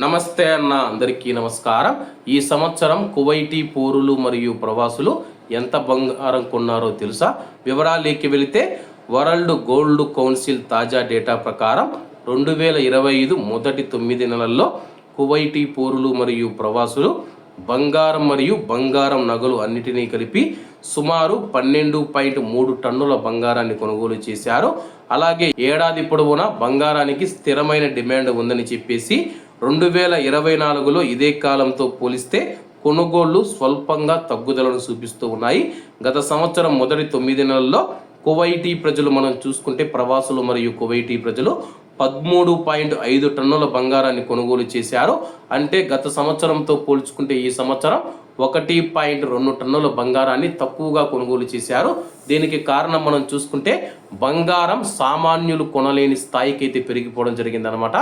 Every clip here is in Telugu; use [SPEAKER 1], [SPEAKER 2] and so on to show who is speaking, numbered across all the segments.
[SPEAKER 1] నమస్తే అన్న అందరికీ నమస్కారం. ఈ సంవత్సరం కువైటీ పౌరులు మరియు ప్రవాసులు ఎంత బంగారం కొన్నారో తెలుసా? వివరాలేకి వెళితే వరల్డ్ గోల్డ్ కౌన్సిల్ తాజా డేటా ప్రకారం రెండు వేల ఇరవై ఐదు మొదటి తొమ్మిది నెలల్లో కువైటీ పౌరులు మరియు ప్రవాసులు బంగారం మరియు బంగారం నగలు అన్నిటినీ కలిపి సుమారు పన్నెండు పాయింట్ మూడు టన్నుల బంగారాన్ని కొనుగోలు చేశారు. అలాగే ఏడాది పొడవునా బంగారానికి స్థిరమైన డిమాండ్ ఉందని చెప్పేసి రెండు వేల ఇరవై నాలుగులో ఇదే కాలంతో పోలిస్తే కొనుగోళ్ళు స్వల్పంగా తగ్గుదలను చూపిస్తూ ఉన్నాయి. గత సంవత్సరం మొదటి తొమ్మిది నెలల్లో కువైటీ ప్రజలు మనం చూసుకుంటే ప్రవాసులు మరియు కువైటీ ప్రజలు పదమూడు పాయింట్ ఐదు టన్నుల బంగారాన్ని కొనుగోలు చేశారు. అంటే గత సంవత్సరంతో పోల్చుకుంటే ఈ సంవత్సరం ఒకటి పాయింట్ రెండు టన్నుల బంగారాన్ని తక్కువగా కొనుగోలు చేశారు. దీనికి కారణం మనం చూసుకుంటే బంగారం సామాన్యులు కొనలేని స్థాయికి అయితే పెరిగిపోవడం జరిగిందనమాట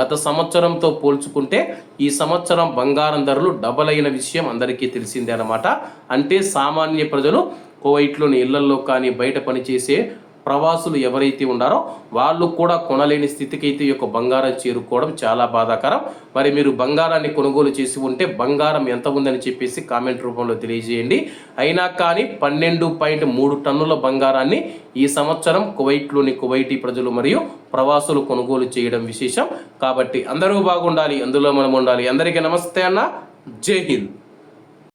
[SPEAKER 1] గత సంవత్సరంతో పోల్చుకుంటే ఈ సంవత్సరం బంగారం ధరలు డబల్ అయిన విషయం అందరికీ తెలిసిందే అనమాట అంటే సామాన్య ప్రజలు కోవైట్లోని ఇళ్ళల్లో కానీ బయట పనిచేసే ప్రవాసులు ఎవరైతే ఉన్నారో వాళ్ళు కూడా కొనలేని స్థితికి అయితే ఈ యొక్క బంగారం చేరుకోవడం చాలా బాధాకరం. మరి మీరు బంగారాన్ని కొనుగోలు చేసి ఉంటే బంగారం ఎంత ఉందని చెప్పేసి కామెంట్ రూపంలో తెలియజేయండి. అయినా కానీ పన్నెండు పాయింట్ మూడు టన్నుల బంగారాన్ని ఈ సంవత్సరం కువైట్లోని కువైటీ ప్రజలు మరియు ప్రవాసులు కొనుగోలు చేయడం విశేషం. కాబట్టి అందరూ బాగుండాలి అందులో మనం ఉండాలి. అందరికీ నమస్తే అన్న. జై హింద్.